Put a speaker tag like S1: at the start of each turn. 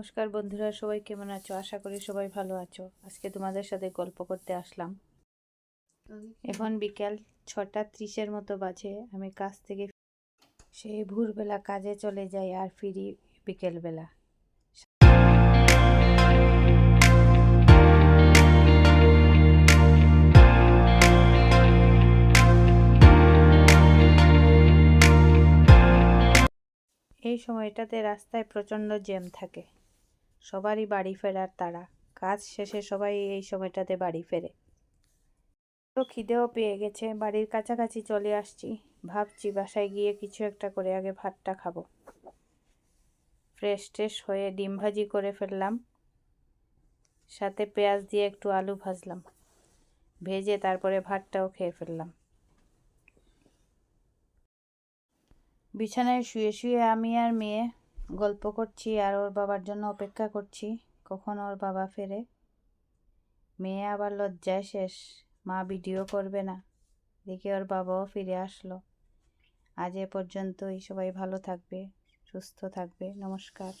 S1: নমস্কার বন্ধুরা, সবাই কেমন আছো? আশা করি সবাই ভালো আছো। আজকে তোমাদের সাথে গল্প করতে আসলাম। এখন বিকেল ছটা ত্রিশের মতো বাজে। আমি কাজ থেকে সেই ভোরবেলা কাজে চলে যাই আর ফিরি বিকেলবেলা। এই সময়টাতে রাস্তায় প্রচণ্ড জ্যাম থাকে। সবারই বাড়ি ফেরার তারা কাজ শেষে সবাই এই সময়টাতে বাড়ি ফেরে। তো খিদেও পেয়ে গেছে, বাড়ির কাছাকাছি চলে আসছি। ভাবছি বাসায় গিয়ে কিছু একটা করে আগে ভাতটা খাব। ফ্রেশ ট্রেশ হয়ে ডিম ভাজি করে ফেললাম। সাথে পেঁয়াজ দিয়ে একটু আলু ভাজলাম। ভেজে তারপরে ভাতটাও খেয়ে ফেললাম। বিছানায় শুয়ে শুয়ে আমি আর মেয়ে গল্প করছি আর ওর বাবার জন্য অপেক্ষা করছি। কখন ওর বাবা ফেরে? মেয়ে আবার লজ্জায় শেষ। মা ভিডিও করবে না। দেখে ওর বাবাও ফিরে আসলো। আজ এ পর্যন্তই। সবাই ভালো থাকবে, সুস্থ থাকবে। নমস্কার।